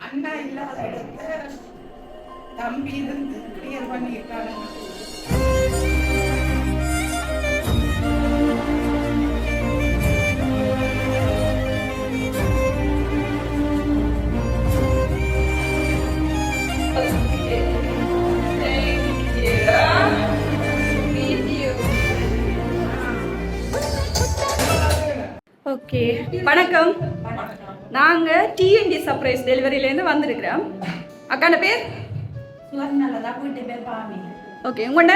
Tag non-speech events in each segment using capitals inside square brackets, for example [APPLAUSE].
அண்ணா இல்லாத இடத்த தம்பி இருந்து கிளியர் பண்ணியிருக்காங்க ஓகே வணக்கம். நாங்கள் டிஎன்டி சர்ப்ரைஸ் டெலிவரியிலேருந்து வந்திருக்கிறோம். அக்காண்ட பேர்? ஓகே உங்கள்ட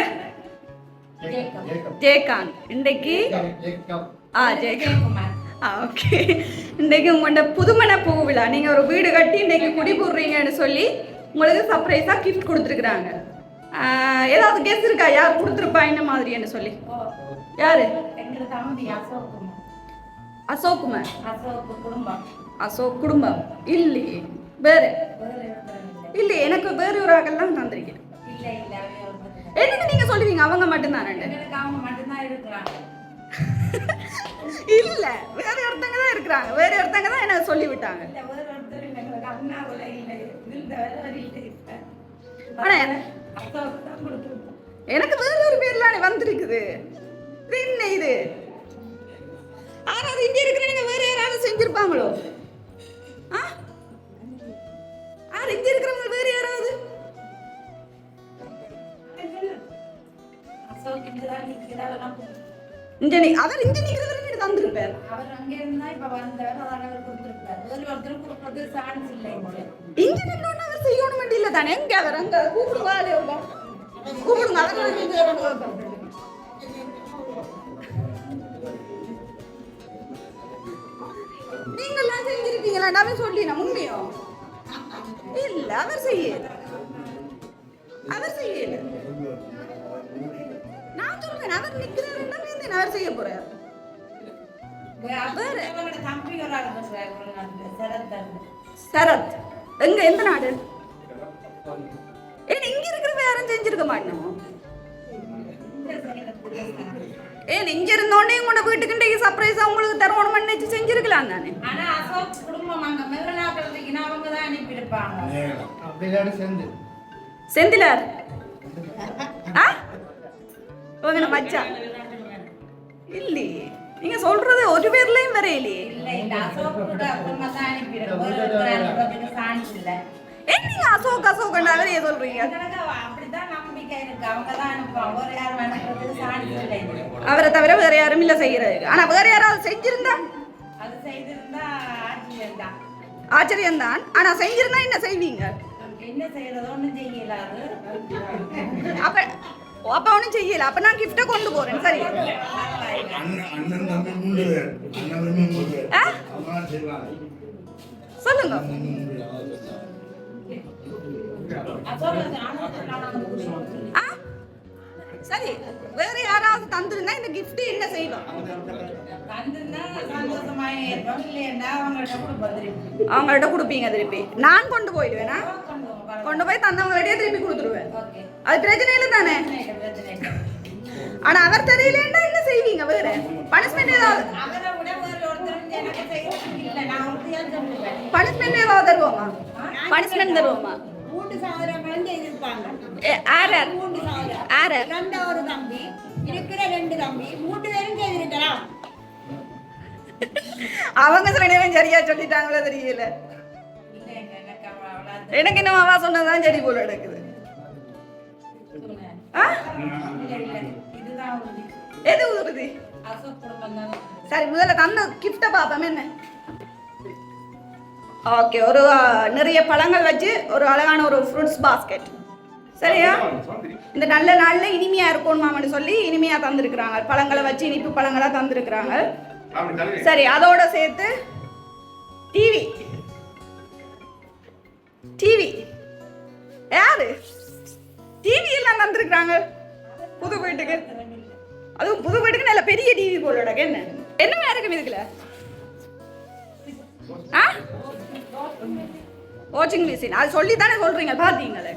ஜெயகாந்த் இன்றைக்கு ஆ ஜெயகாந்த் ஆ ஓகே. இன்றைக்கு உங்கள்ட புதுமண பூ விழா. நீங்கள் ஒரு வீடு கட்டி இன்றைக்கு குடி போடுறீங்கன்னு சொல்லி உங்களுக்கு சர்ப்ரைஸாக கிஃப்ட் கொடுத்துருக்குறாங்க. ஏதாவது கெஸ் இருக்கா? யார் கொடுத்துருப்பா? என்ன மாதிரின்னு சொல்லி. யார்? அசோக்குமார். அசோக்குமார். அசோக் குடும்பம். அசோக் குடும்பம். இல்லையே வேறு. இல்லை. எனக்கு வேறு ஒரு தந்திருக்கேன் வேற ஒருத்தரும் இல்லை. என்னது நீங்க சொல்லுவீங்க? அவங்க மட்டும்தான் அவங்க மட்டும்தான் இருக்கிறாங்க. [LAUGHS] இல்ல வேற ஒருத்தங்க தான் இருக்கிறாங்க. வேற ஒருத்தங்க தான் எனக்கு சொல்லி விட்டாங்க. ஆனா தான் எனக்கு வேற ஒரு பேர்லானே வந்திருக்குது. என்ன இது? யாராவது இங்க இருக்கிறவங்க வேற யாராவது செஞ்சிருப்பாங்களோ? இங்க இருக்கிறவங்க வேற யாராவது? இங்க நீ அவர் இங்க நிக்கிறவங்க தந்திருப்பார். அவர் அங்க இருந்தா இப்ப வந்தவர் அதான் அவர் கொடுத்திருக்காரு ஒரு ஒருத்தர் கொடுக்கறது சான்ஸ் இல்லை இங்க. இங்க நின்னோன்னு அவர் செய்யணும் மட்டும் இல்ல தானே? எங்க அவர் அங்க கூப்பிடுங்க அவர் வரணும். நீங்கெல்லாம் செஞ்சிருப்பீங்களா சொல்லி நான் உண்மையோ? இல்ல அவர் செய்யல அவர் செய்யல நான் சொல்றேன் அவர் நிக்கிறாருன்னா நீங்க அவர் செய்ய போறாரு சரத் எங்க எந்த நாடு ஏன் இங்க இருக்கிற யாரும் செஞ்சிருக்க மாட்டோம் ஏன் இங்க இருந்தோடனே உங்களோட வீட்டுக்கு சர்ப்ரைஸா உங்களுக்கு தரணும் நினைச்சு செஞ்சிருக்கலாம் தானே ஆனா அசோக் குடும்பம் அங்க மேகநாட்டுக்கு அவங்க தான் அனுப்பியிருப்பாங்க சேர்ந்து செந்திலார். [LAUGHS] ஆ? மச்சான் இல்லையே. நீங்க சொல்றது ஒரு பேர்லயும் வர இல்லையே. இல்ல இல்ல. அசோக் அசோக் அவரையே சொல்றீங்க. அவரை தவிர வேற யாரும் இல்ல செய்யறதுக்கு ஆனா வேற யாராவது செஞ்சிருந்தா? அது செய்திருந்தா ஆச்சரியம்தான். ஆனா செஞ்சிருந்தா என்ன செய்வீங்க? என்ன செய்யறது? ஒண்ணும் செய்யலாது அப்ப அப்ப ஒன்றும் செய்யல. அப்ப நான் கிஃப்ட்டை கொண்டு போறேன். சரி. சொல்லுங்க. ஆ? சரி வேற யாராவது தந்திருந்தா இந்த gift என்ன செய்வோம் அவங்கள்ட்ட கொடுப்பீங்க திருப்பி. நான் கொண்டு போயிடுவேனா? கொண்டு போய் தந்தவங்கள்ட்டே திருப்பி கொடுத்துருவேன். ஓகே. அது பிரச்சனை இல்லை தானே ஆனா அவர் தெரியலன்னா என்ன செய்வீங்க வேற? பனிஷ்மெண்ட் ஏதாவது? பனிஷ்மெண்ட் ஏதாவது தருவோமா? பனிஷ்மெண்ட் தருவோமா? மூன்று சகோதரங்களும் செய்திருப்பாங்க யார் மூன்று சகோதரர் யார்? ரெண்டு ஒரு தம்பி இருக்கிற ரெண்டு தம்பி மூன்று பேரும் செய்திருக்கலாம். அவங்க சில நேரம் சரியா சொல்லிட்டாங்களோ தெரியல. எனக்கு அவ- என்ன மாவா சொன்னதான் சரி போல நடக்குது. எது உறுதி? சரி முதல்ல தந்த கிஃப்ட்டை பார்ப்போம் என்ன? ஓகே ஒரு நிறைய பழங்கள் வச்சு ஒரு அழகான ஒரு ஃப்ரூட்ஸ் பாஸ்கெட் சரியா? இந்த நல்ல நாளில் இனிமையா இருக்கணுமாமனு சொல்லி இனிமையா தந்திருக்கிறாங்க. பழங்களை வச்சு இனிப்பு பழங்களா தந்திருக்கிறாங்க. சரி அதோட சேர்த்து டிவி டிவி யாரு? டிவி எல்லாம் தந்திருக்கிறாங்க. புது வீட்டுக்கு. அதுவும் புது வீட்டுக்கு நல்ல பெரிய டிவி போல என்ன? என்ன இருக்கும் இதுக்குல? ஆ? வாட்சிங் மிஷின் அது சொல்லி தானே சொல்றீங்க. பாத்தீங்களே.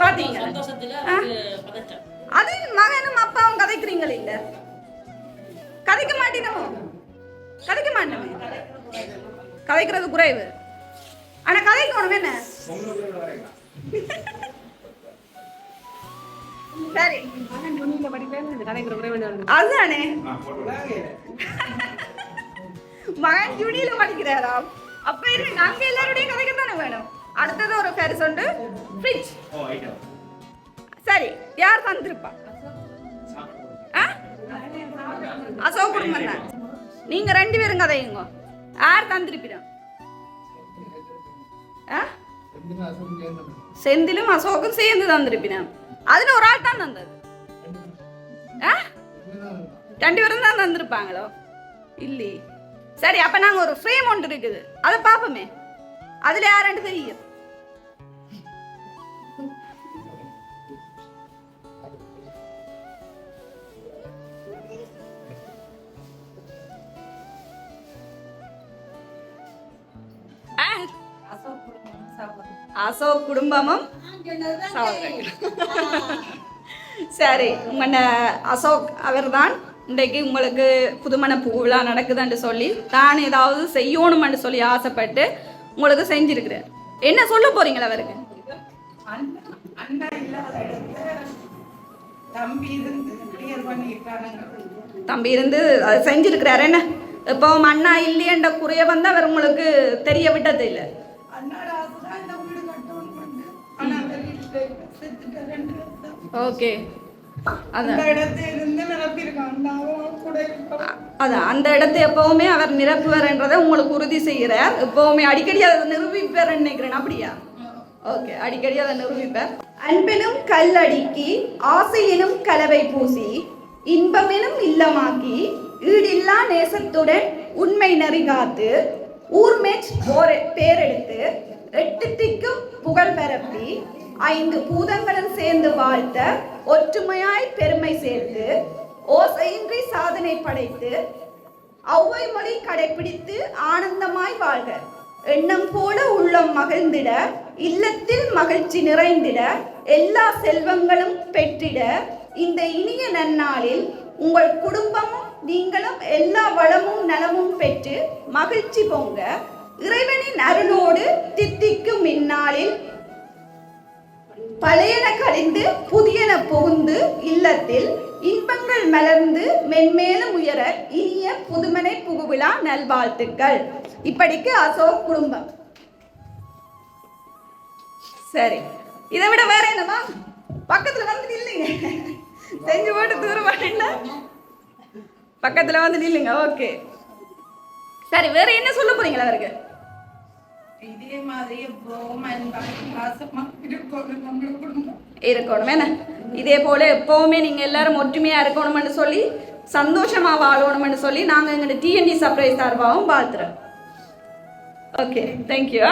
பாத்தீங்களே. ஆ? அது மகனும் அப்பாவும் கதைக்கிறீங்களே இல்ல? கதைக்க மாட்டேனமோ கதைக்க மாட்டோமே கதைக்கிறது குறைவு. ஆனா கதை வரணும் என்ன? சரி. அதுதானே. மகன் ஜூனியில படிக்கிறாராம். அப்ப என்ன நாங்க எல்லாருடையும் கதைக்க தானே வேணும்? அடுத்தது ஒரு பேர் சொண்டு ஃப்ரிட்ஜ் சரி யார் தந்திருப்பா? ஆ? அசோக் குடும்பம் தான். நீங்க ரெண்டு பேரும் கதையுங்க. யார் தந்திருப்பிடும்? செந்திலும் அசோக்கும் சேர்ந்து தந்திருப்பினான் அதுல ஒரு ஆள் தான் தந்தது? ரெண்டு பேரும் தான் தந்திருப்பாங்களோ? இல்லையே. சரி அப்ப நாங்க ஒரு ஃப்ரேம் ஒன்று இருக்குது. அதை பார்ப்போமே. அதுல யாருன்னு தெரியும் அசோக் குடும்பமும். சரி உங்கள அசோக் அவர்தான். இன்றைக்கு உங்களுக்கு புதுமண பூவிழா நடக்குதுன்னு சொல்லி தான் ஏதாவது செய்யணும்னு சொல்லி ஆசைப்பட்டு உங்களுக்கு செஞ்சிருக்கிறார் என்ன சொல்ல போறீங்களா அவருக்கு? தம்பி இருந்து அதை செஞ்சிருக்கிறார். என்ன? இப்போ அண்ணா இல்லையன்ற குறைய வந்து அவர் உங்களுக்கு தெரிய விட்டது இல்லை. ஓகே அதான். அதான் அந்த இடத்தை எப்பவுமே அவர் நிரப்புவார்ன்றதை உங்களுக்கு உறுதி செய்கிறார். எப்பவுமே அடிக்கடி அதை நிரூபிப்பார் நினைக்கிறேன். அப்படியா? ஓகே அடிக்கடி அதை நிரூபிப்பார். அன்பெனும் கல்லடிக்கி ஆசையினும் கலவை பூசி இன்பமெனும் இல்லமாக்கி ஈடில்லா நேசத்துடன் உண்மை நெறி காத்து ஊர்மேச் பேரெடுத்து எட்டு திக்கும் புகழ் பரப்பி ஐந்து பூதங்களும் சேர்ந்து வாழ்த்த ஒற்றுமையாய் பெருமை சேர்த்து ஓசையின்றி சாதனை படைத்து ஒளவை மொழி கடைபிடித்து ஆனந்தமாய் வாழ்க. எண்ணம் போல உள்ளம் மகிழ்ந்திட இல்லத்தில் மகிழ்ச்சி நிறைந்திட எல்லா செல்வங்களும் பெற்றிட இந்த இனிய நன்னாளில் உங்கள் குடும்பமும் நீங்களும் எல்லா வளமும் நலமும் பெற்று மகிழ்ச்சி பொங்க. இறைவனின் அருளோடு தித்திக்கும் இந்நாளில் பழையன கழிந்து புதியன புகுந்து இல்லத்தில் இன்பங்கள் மலர்ந்து மென்மேலும் உயர இனிய புதுமனை புகுவிழா நல்வாழ்த்துக்கள். இப்படிக்கு அசோக் குடும்பம். சரி. இதை விட வேற என்னமா பக்கத்துல வந்து நில்லுங்க. செஞ்சு போட்டு தூரம் பக்கத்துல வந்து நில்லுங்க ஓகே. சரி வேற என்ன சொல்ல போறீங்களா அவருக்கு? இதே மாதிரி இருக்கணும். என்ன? இதே போல எப்பவுமே நீங்க எல்லாரும் ஒற்றுமையா இருக்கணும்னு சொல்லி சந்தோஷமா வாழணும்னு சொல்லி நாங்க எங்க டிஎன்டி சர்ப்ரைஸ் சார்பாகவும் பாத்துறோம் ஓகே தேங்க்யூ